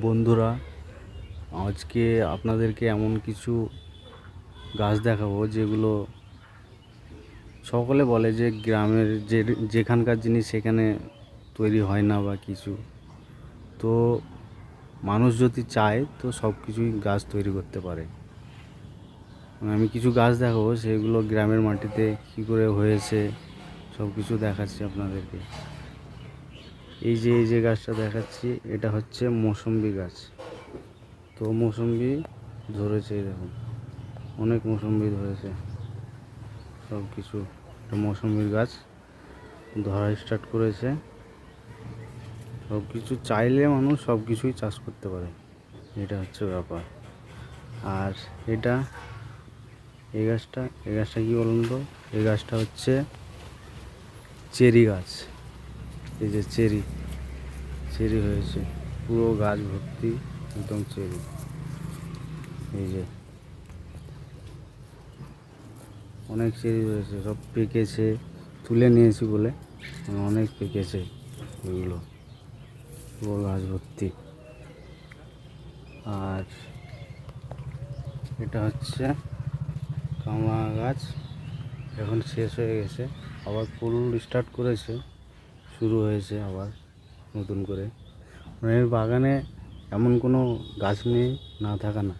বন্ধুরা, আজকে আপনাদেরকে এমন কিছু গাছ দেখাবো যেগুলো সকলে বলে যে গ্রামের যে যেখানকার জিনিস সেখানে তৈরি হয় না বা কিছু। তো মানুষ যদি চায় তো সব কিছুই গাছ তৈরি করতে পারে। মানে আমি কিছু গাছ দেখাবো, সেগুলো গ্রামের মাটিতে কী করে হয়েছে সব কিছু দেখাচ্ছি আপনাদেরকে। এই যে এই যে গাছটা দেখাচ্ছি, এটা হচ্ছে মৌসম্বি গাছ। তো মৌসম্বি ধরেছে দেখুন, অনেক মৌসম্বি ধরেছে। সব কিছু এটা মৌসম্বির গাছ ধরা স্টার্ট করেছে। সব কিছু চাইলে মানুষ সব কিছুই চাষ করতে পারে, এটা হচ্ছে ব্যাপার। আর এটা, এই গাছটা এই গাছটা কী বলুন তো? এই গাছটা হচ্ছে চেরি গাছ। এই যে চেরি চেরি হয়েছে। পুরো গাছ ভর্তি, একদম চেরি। এই যে। অনেক চেরি হয়েছে সব পেকেছে, তুলে নিয়েছি বলে। অনেক পেকেছে এগুলো। পুরো গাছ ভর্তি। আর এটা হচ্ছে কামড়া গাছ। এখন শেষ হয়ে গেছে। আবার ফুল স্টার্ট করেছে। শুরু হয়েছে আবার নতুন করে। মানে বাগানে এমন কোনো গাছ নেই না থাকা না,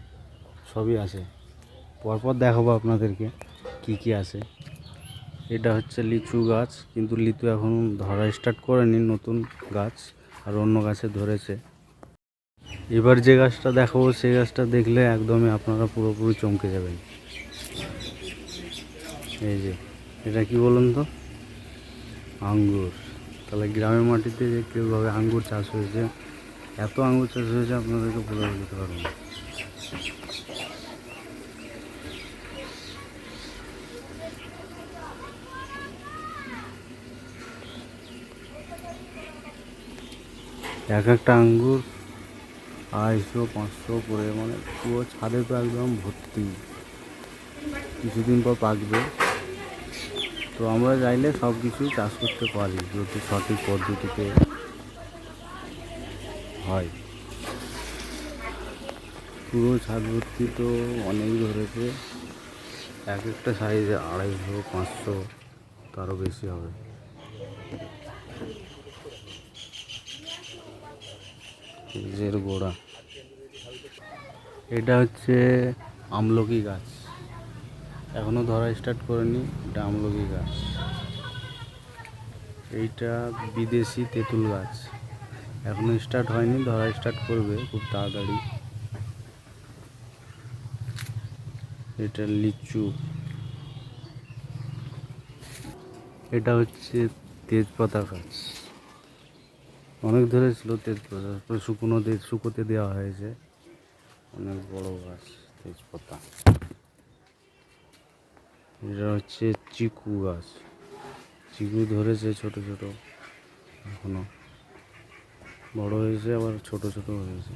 সবই আছে। পরপর দেখাবো আপনাদেরকে কি কি আছে। এটা হচ্ছে লিচু গাছ, কিন্তু লিচু এখন ধরা স্টার্ট করেনি নতুন গাছ, আর অন্য গাছে ধরেছে। এবার যে গাছটা দেখাবো, সেই গাছটা দেখলে একদমই আপনারা পুরোপুরি চমকে যাবেন। এই যে, এটা কি বলুন তো? আঙ্গুর। তাহলে গ্রামের মাটিতে যে কীভাবে আঙ্গুর চাষ হয়েছে, এত আঙ্গুর চাষ হয়েছে আপনাদেরকে বলে দিতে পারব না। এক একটা আঙ্গুর আড়াইশো, পাঁচশো করে মানে পুরো ছাদে তো একদম ভর্তি। কিছুদিন পর পাকবে। তো আমরা চাইলে সব কিছুই চাষ করতে পারি যদি সঠিক পদ্ধতিতে হয়। পুরো ছাদ ভর্তি তো অনেক ধরেছে। এক একটা সাইজে আড়াইশো, পাঁচশো, তারও বেশি হবে। গোড়া। এটা হচ্ছে আমলকি গাছ। এখনও ধরা স্টার্ট করেনি আমলকি গাছ। এইটা বিদেশি তেঁতুল গাছ। এখনও স্টার্ট হয়নি, ধরা স্টার্ট করবে খুব তাড়াতাড়ি। এটা লিচু। এটা হচ্ছে তেজপাতা গাছ। অনেক ধরেছিল তেজপাতা শুকনো শুকোতে দেওয়া হয়েছে। অনেক বড় গাছ, তেজপাতা। এটা হচ্ছে চিকু গাছ। চিকু ধরেছে ছোট ছোট, এখনও। বড় হয়েছে, আবার ছোট ছোট হয়েছে।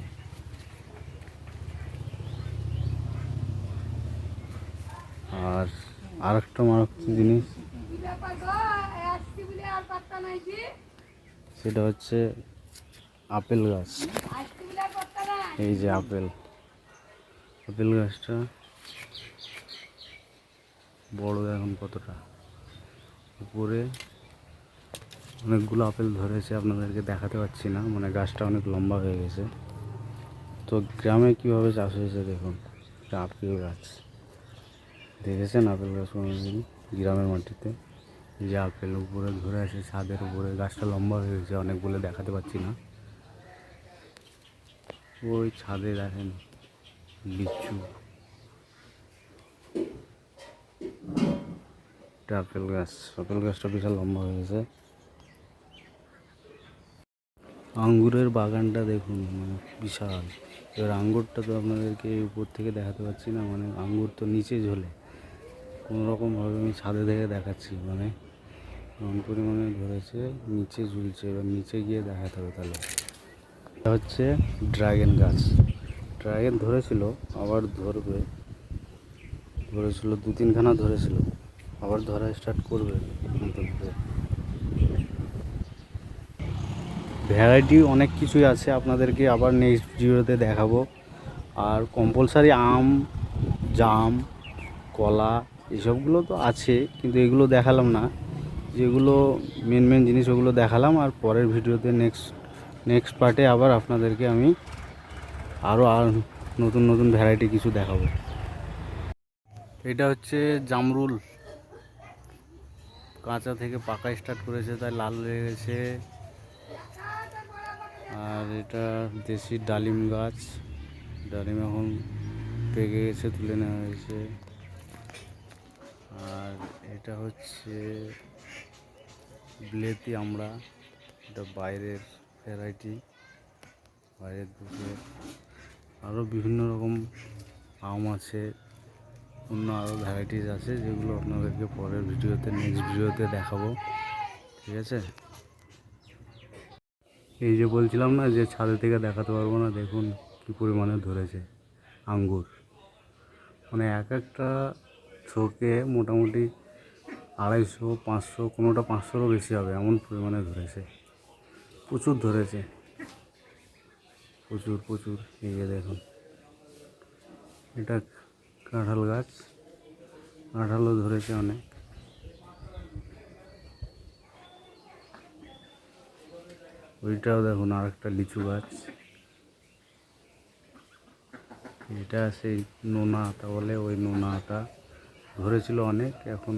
আর আরেকটা মারাত্মক জিনিস। সেটা হচ্ছে আপেল গাছ। এই যে আপেল। আপেল গাছটা বড় এখন কতটা? উপরে অনেকগুলো আপেল ধরেছে, আপনাদেরকে দেখাতে পাচ্ছি না মানে গাছটা অনেক লম্বা হয়ে গেছে। তো গ্রামে কীভাবে চাষ হয়েছে দেখুন এটা আপেল গাছ। দেখেছেন আপেল গাছ কোনোদিন গ্রামের মাটিতে? যে আপেল উপরে ধরে আছে, ছাদের উপরে, গাছটা লম্বা হয়ে গেছে, অনেক বলে দেখাতে পাচ্ছি না। ওই ছাদে দেখেন, লিচু। এটা আপেল গাছ। আপেল গাছটা বিশাল লম্বা হয়ে গেছে। আঙ্গুরের বাগানটা দেখুন মানে বিশাল। এবার আঙ্গুরটা তো আপনাদেরকে উপর থেকে দেখাতে পারছি না মানে আঙ্গুর তো নিচে ঝোলে। কোনো রকমভাবে আমি ছাদে থেকে দেখাচ্ছি মানে এমন পরিমাণে ধরেছে, নিচে ঝুলছে। এবার নিচে গিয়ে দেখাতে হবে তাহলে। এটা হচ্ছে ড্রাগন গাছ। ড্রাগন ধরেছিল, আবার ধরবে। ধরেছিল দু তিনখানা ধরেছিল। আবার ধরা স্টার্ট করবে ভ্যারাইটি অনেক কিছুই আছে, আপনাদেরকে আবার নেক্সট ভিডিওতে দেখাবো। আর কম্পালসারি আম, জাম, কলা, এসবগুলো তো আছে, কিন্তু এগুলো দেখালাম না। যেগুলো মেন মেন জিনিস ওগুলো দেখালাম, আর পরের ভিডিওতে নেক্সট নেক্সট পার্টে আবার আপনাদেরকে আমি আরও আর নতুন নতুন ভ্যারাইটি কিছু দেখাবো। এটা হচ্ছে জামরুল। কাঁচা থেকে পাকা স্টার্ট করেছে, তাই লাল হয়ে গেছে। আর এটা দেশি ডালিম গাছ। ডালিম এখন পেকে গেছে, তুলে নেওয়া হয়েছে। আর এটা হচ্ছে বিলেতি আমরা এটা বাইরের ভ্যারাইটি বাইরের দেশে আরও বিভিন্ন রকম আম আছে। অন্য আরও ভ্যারাইটিস আছে যেগুলো আপনাদেরকে পরের ভিডিওতে নেক্সট ভিডিওতে দেখাবো। ঠিক আছে? এই যে বলছিলাম না যে ছাদে থেকে দেখাতে পারব না, দেখুন কী পরিমাণে ধরেছে আঙ্গুর। মানে এক একটা ছোকে মোটামুটি আড়াইশো, পাঁচশো, কোনোটা পাঁচশোরও বেশি হবে, এমন পরিমাণে ধরেছে। প্রচুর ধরেছে। প্রচুর প্রচুর, এই যে দেখুন। এটা কাঁঠাল গাছ, কাঁঠালও ধরেছে অনেক। ওইটাও দেখুন আর একটা লিচু গাছ। এটা সেই নোনা আতা বলে, ওই নোনা আতা ধরেছিল অনেক, এখন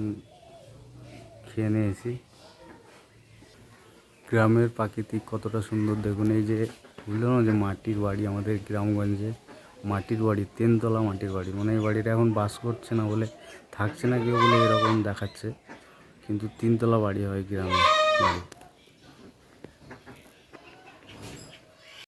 খেয়ে নিয়েছি। গ্রামের প্রাকৃতিক কতটা সুন্দর দেখুন, এই যে বুঝলো না যে মাটির বাড়ি আমাদের গ্রামগঞ্জে। মাটির বাড়ি, তিনতলা মাটির বাড়ি। মানে এই বাড়িটা এখন বাস করছে না বলে থাকছে না, কেউ বলে এরকম দেখাচ্ছে। কিন্তু তিনতলা বাড়ি হয় গ্রামে বাড়ি